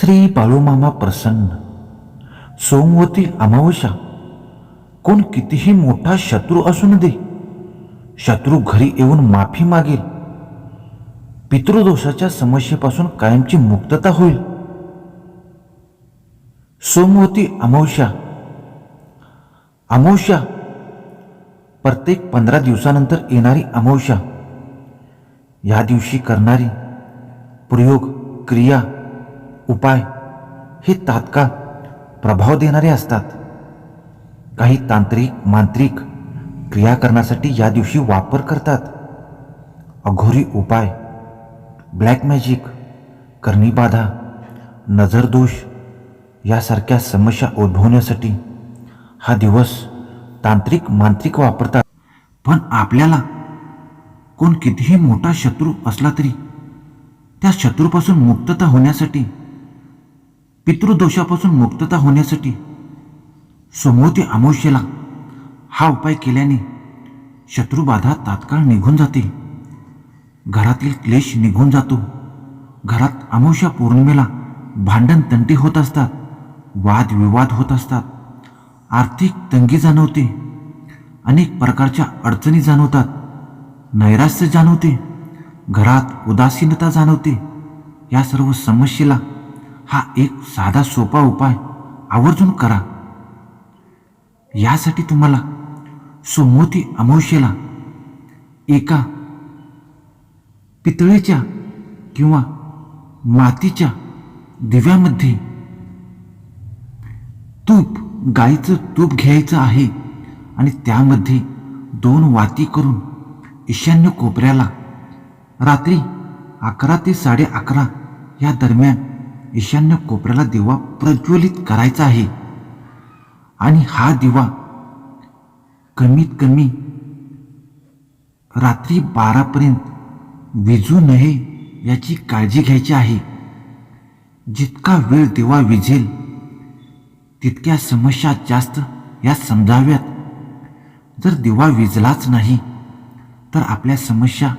श्री बाळूमामा प्रसन्न. सोमवती अमावस्या. कोण कितीही मोठा शत्रू असून दे. शत्रू घरी येऊन माफी मागेल. पितृदोषाच्या समस्येपासून कायमची मुक्तता होईल. सोमवती अमावस्या. अमावस्या. प्रत्येक पंधरा दिवसानंतर येणारी अमावस्या. या दिवशी करणारी प्रयोग क्रिया उपाय हे तात्काळ प्रभाव देणारे असतात. काही तांत्रिक मांत्रिक क्रिया करण्यासाठी या दिवशी वापर करतात. अघोरी उपाय ब्लॅक मॅजिक करणीबाधा नजरदोष यासारख्या समस्या उद्भवण्यासाठी हा दिवस तांत्रिक मांत्रिक वापरतात. पण आपल्याला कोण कितीही मोठा शत्रू असला तरी त्या शत्रूपासून मुक्तता होण्यासाठी पितृदोषापासून मुक्तता होण्यासाठी समोती अमावस्येला हा उपाय केल्याने शत्रुबाधा तात्काळ निघून जाते. घरातील क्लेश निघून जातो. घरात अमावस्या पौर्णिमेला भांडण तंटे होत असतात. वादविवाद होत असतात. आर्थिक तंगी जाणवते. अनेक प्रकारच्या अडचणी जाणवतात. नैराश्य जाणवते. घरात उदासीनता जाणवते. या सर्व समस्येला हा एक साधा सोपा उपाय आवर्जून करा. यासाठी तुम्हाला सोमवती अमावस्येला एका पितळेच्या किंवा मातीच्या दिव्यामध्ये तूप गाईचं तूप घ्यायचं आहे आणि त्यामध्ये दोन वाती करून ईशान्य कोपऱ्याला रात्री अकरा ते साडे अकरा या दरम्यान ईशान्य कोपऱ्याला दिवा प्रज्वलित करायचा आहे. आणि हा दिवा कमीत कमी रात्री बारापर्यंत विजू नये याची काळजी घ्यायची आहे. जितका वेळ दिवा विझेल तितक्या समस्या जास्त या समजाव्यात. जर दिवा विजलाच नाही तर आपल्या समस्या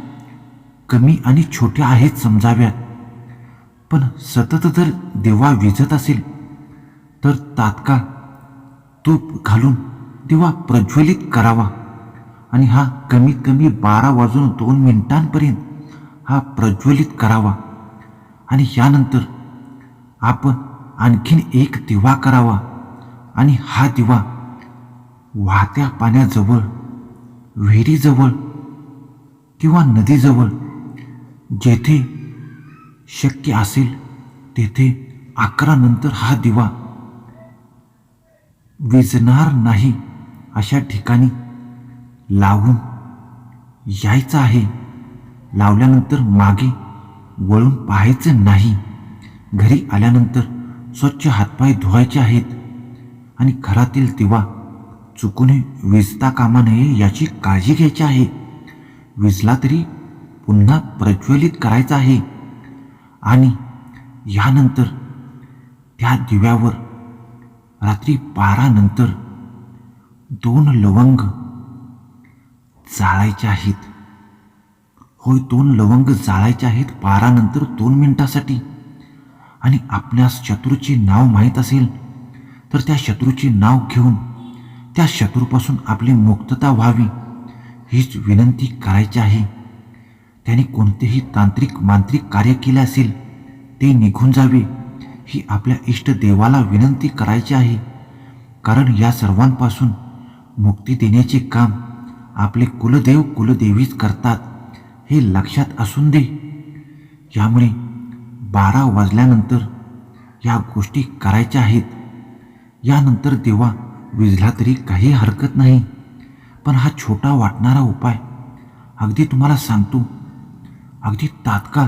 कमी आणि छोट्या आहेत समजाव्यात. पण सतत जर दिवा विझत असेल तर तात्काळ तूप घालून दिवा प्रज्वलित करावा. आणि हा कमीत कमी बारा वाजून दोन मिनिटांपर्यंत हा प्रज्वलित करावा. आणि यानंतर आपण आणखीन एक दिवा करावा. आणि हा दिवा वाहत्या पाण्याजवळ विहिरीजवळ किंवा नदीजवळ जेथे शक्य असेल तेथे अकरा नंतर हा दिवा. विजणार नाही अशा ठिकाणी लावून यायचं आहे. लावल्यानंतर मागे वळून पाहायचं नाही. घरी आल्यानंतर स्वच्छ हातपाय धुवायचे आहेत. आणि घरातील दिवा चुकूनही विजता कामा नये याची काळजी घ्यायची आहे. विजला तरी पुन्हा प्रज्वलित करायचा आहे. आणि यानंतर त्या दिव्यावर रात्री बारानंतर दोन लवंग जाळायचे आहेत. होय दोन लवंग जाळायचे आहेत बारानंतर दोन मिनिटासाठी. आणि आपल्यास शत्रूचे नाव माहीत असेल तर त्या शत्रूचे नाव घेऊन त्या शत्रूपासून आपली मुक्तता व्हावी हीच विनंती करायची आहे. त्याने कोणतेही तांत्रिक मांत्रिक कार्य केले असेल ते निघून जावे ही आपल्या इष्ट देवाला विनंती करायची आहे. कारण या सर्वांपासून मुक्ती देण्याचे काम आपले कुलदेव कुलदेवीच करतात हे लक्षात असून दे. यामुळे बारा वाजल्यानंतर या गोष्टी करायच्या आहेत. यानंतर देवा विजला तरी काही हरकत नाही पण हा छोटा वाटणारा उपाय. अगदी तुम्हाला सांगतो अगदी तात्काळ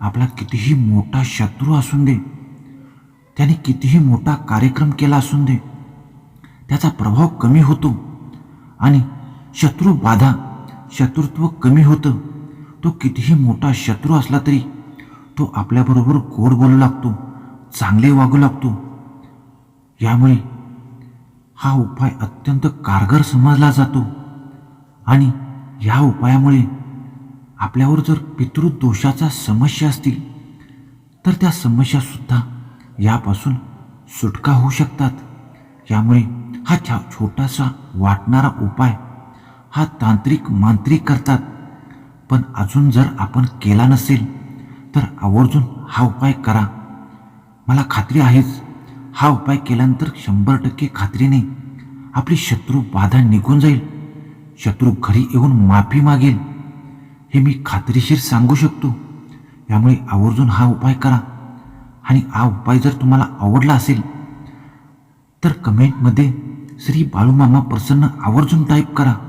आपला कितीही मोठा शत्रू असून दे त्याने कितीही मोठा कार्यक्रम केला असून दे त्याचा प्रभाव कमी होतो आणि शत्रू बाधा शत्रुत्व कमी होतं. तो कितीही मोठा शत्रू असला तरी तो आपल्याबरोबर गोड बोलू लागतो चांगले वागू लागतो. यामुळे हा उपाय अत्यंत कारगर समजला जातो आणि या उपायामुळे आपल्यावर जर पितृदोषाचा समस्या असतील तर त्या समस्यासुद्धा यापासून सुटका होऊ शकतात. यामुळे हा छा छोटासा वाटणारा उपाय हा तांत्रिक मांत्रिक करतात. पण अजून जर आपण केला नसेल तर आवर्जून हा उपाय करा. मला खात्री आहेच हा उपाय केल्यानंतर शंभर टक्के खात्रीने आपली शत्रू बाधा निघून जाईल. शत्रू घरी येऊन माफी मागेल. हे मी खात्रीशीर सांगू शकतो. यामुळे आवर्जून हा उपाय करा. आणि हा उपाय जर तुम्हाला आवडला असेल तर कमेंटमध्ये श्री बाळूमामा प्रसन्न आवर्जून टाईप करा.